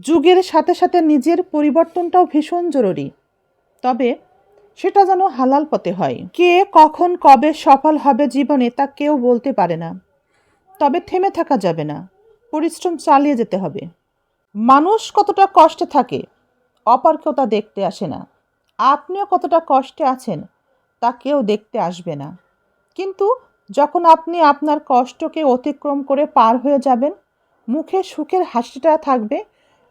যুগের সাথে সাথে নিজের পরিবর্তনটাও ভীষণ জরুরি। তবে সেটা যেন হালাল পথে হয়। কে কখন কবে সফল হবে জীবনে তা কেউ বলতে পারে না। তবে থেমে থাকা যাবে না। পরিশ্রম চালিয়ে যেতে হবে। মানুষ কতটা কষ্টে থাকে অপর কেউ তা দেখতে আসে না। আপনিও কতটা কষ্টে আছেন, তা কেউ দেখতে আসবে না। কিন্তু যখন আপনি আপনার কষ্টকে অতিক্রম করে পার হয়ে যাবেন, মুখে সুখের হাসিটা থাকবে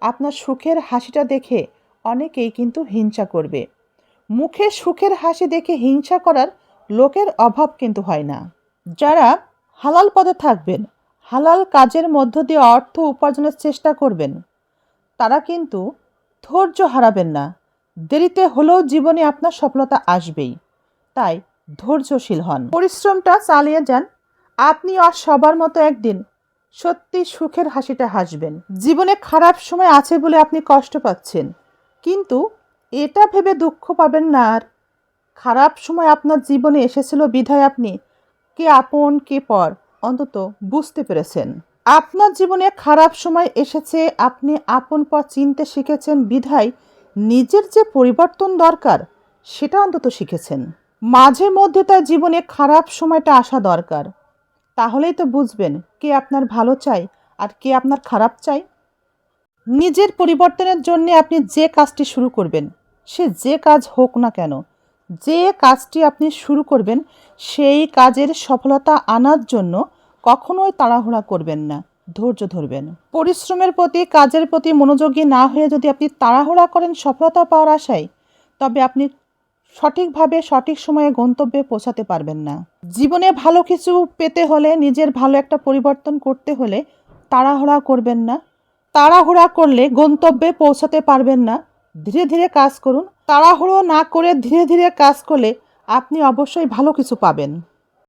আপনার সুখের হাসিটা দেখে অনেকেই কিন্তু হিংসা করবে। মুখে সুখের হাসি দেখে হিংসা করার লোকের অভাব কিন্তু হয় না। যারা হালাল পদে থাকবেন, হালাল কাজের মধ্য দিয়ে অর্থ উপার্জনের চেষ্টা করবেন, তারা কিন্তু ধৈর্য হারাবেন না। দেরিতে হলেও জীবনে আপনার সফলতা আসবেই। তাই ধৈর্যশীল হন। পরিশ্রমটা চালিয়ে যান। আপনি আর সবার মতো একদিন সত্যি সুখের হাসিটা হাসবেন। জীবনে খারাপ সময় আছে বলে আপনি কষ্ট পাচ্ছেন। কিন্তু এটা ভেবে দুঃখ পাবেন না আর। খারাপ সময় আপনার জীবনে এসেছিল বিধায় আপনি কে আপন, কে পর, অন্তত বুঝতে পেরেছেন। আপনার জীবনে খারাপ সময় এসেছে, আপনি আপন পর চিনতে শিখেছেন, বিধায় নিজের যে পরিবর্তন দরকার, সেটা অন্তত শিখেছেন। মাঝে মধ্যে তার জীবনে খারাপ সময়টা আসা দরকার। তাহলেই তো বুঝবেন কে আপনার ভালো চাই আর কে আপনার খারাপ চাই। নিজের পরিবর্তনের জন্য আপনি যে কাজটি শুরু করবেন, সে যে কাজ হোক না কেন, যে কাজটি আপনি শুরু করবেন, সেই কাজের সফলতা আনার জন্য কখনোই তাড়াহুড়া করবেন না, ধৈর্য ধরবেন। পরিশ্রমের প্রতি, কাজের প্রতি মনোযোগী না হয়ে যদি আপনি তাড়াহুড়া করেন সফলতা পাওয়ার আশায়, তবে আপনি সঠিকভাবে, সঠিক সময়ে গন্তব্যে পৌঁছাতে পারবেন না। জীবনে ভালো কিছু পেতে হলে, নিজের ভালো একটা পরিবর্তন করতে হলে তাড়াহুড়া করবেন না। তাড়াহুড়া করলে গন্তব্যে পৌঁছাতে পারবেন না। ধীরে ধীরে কাজ করুন। তাড়াহুড়ো না করে ধীরে ধীরে কাজ করলে আপনি অবশ্যই ভালো কিছু পাবেন।